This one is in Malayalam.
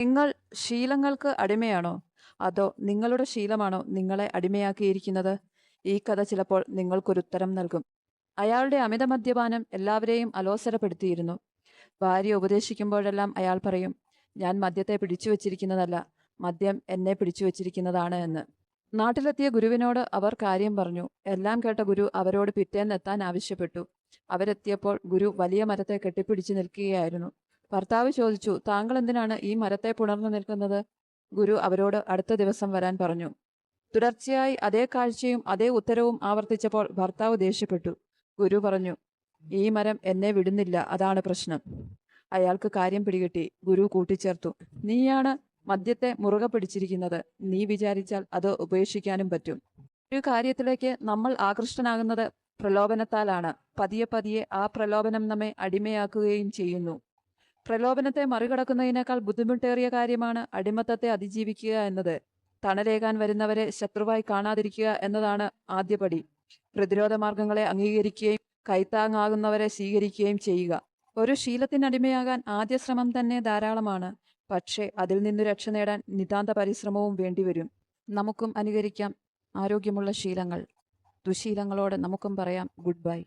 നിങ്ങൾ ശീലങ്ങൾക്ക് അടിമയാണോ? അതോ നിങ്ങളുടെ ശീലമാണോ നിങ്ങളെ അടിമയാക്കിയിരിക്കുന്നത്? ഈ കഥ ചിലപ്പോൾ നിങ്ങൾക്കൊരുത്തരം നൽകും. അയാളുടെ അമിത മദ്യപാനം എല്ലാവരെയും അലോസരപ്പെടുത്തിയിരുന്നു. ഭാര്യ ഉപദേശിക്കുമ്പോഴെല്ലാം അയാൾ പറയും ഞാൻ മദ്യത്തെ പിടിച്ചു വച്ചിരിക്കുന്നതല്ല മദ്യം എന്നെ പിടിച്ചു വച്ചിരിക്കുന്നതാണ് എന്ന്. നാട്ടിലെത്തിയ ഗുരുവിനോട് അവർ കാര്യം പറഞ്ഞു. എല്ലാം കേട്ട ഗുരു അവരോട് പിറ്റേന്നെത്താൻ ആവശ്യപ്പെട്ടു. അവരെത്തിയപ്പോൾ ഗുരു വലിയ മരത്തെ കെട്ടിപ്പിടിച്ചു നിൽക്കുകയായിരുന്നു. ഭർത്താവ് ചോദിച്ചു താങ്കൾ എന്തിനാണ് ഈ മരത്തെ പുണർന്നു നിൽക്കുന്നത്? ഗുരു അവരോട് അടുത്ത ദിവസം വരാൻ പറഞ്ഞു. തുടർച്ചയായി അതേ കാഴ്ചയും അതേ ഉത്തരവും ആവർത്തിച്ചപ്പോൾ ഭർത്താവ് ദേഷ്യപ്പെട്ടു. ഗുരു പറഞ്ഞു ഈ മരം എന്നെ വിടുന്നില്ല അതാണ് പ്രശ്നം. അയാൾക്ക് കാര്യം പിടികിട്ടി. ഗുരു കൂട്ടിച്ചേർത്തു. നീയാണ് മദ്യത്തെ മുറുകെ പിടിച്ചിരിക്കുന്നത്. നീ വിചാരിച്ചാൽ അത് ഉപേക്ഷിക്കാനും പറ്റും. ഒരു കാര്യത്തിലേക്ക് നമ്മൾ ആകൃഷ്ടനാകുന്നത് പ്രലോഭനത്താലാണ്. പതിയെ പതിയെ ആ പ്രലോഭനം നമ്മെ അടിമയാക്കുകയും ചെയ്യുന്നു. പ്രലോഭനത്തെ മറികടക്കുന്നതിനേക്കാൾ ബുദ്ധിമുട്ടേറിയ കാര്യമാണ് അടിമത്തത്തെ അതിജീവിക്കുക എന്നത്. തണലേകാൻ വരുന്നവരെ ശത്രുവായി കാണാതിരിക്കുക എന്നതാണ് ആദ്യപടി പ്രതിരോധ മാർഗങ്ങളെ അംഗീകരിക്കുകയും കൈത്താങ്ങാകുന്നവരെ സ്വീകരിക്കുകയും ചെയ്യുക. ഒരു ശീലത്തിനടിമയാകാൻ ആദ്യ ശ്രമം തന്നെ ധാരാളമാണ്. പക്ഷേ അതിൽ നിന്ന് രക്ഷ നേടാൻ നിതാന്ത പരിശ്രമവും വേണ്ടിവരും. നമുക്കും അനുകരിക്കാം. ആരോഗ്യമുള്ള ശീലങ്ങൾ. ദുശീലങ്ങളോട് നമുക്കും പറയാം ഗുഡ് ബൈ.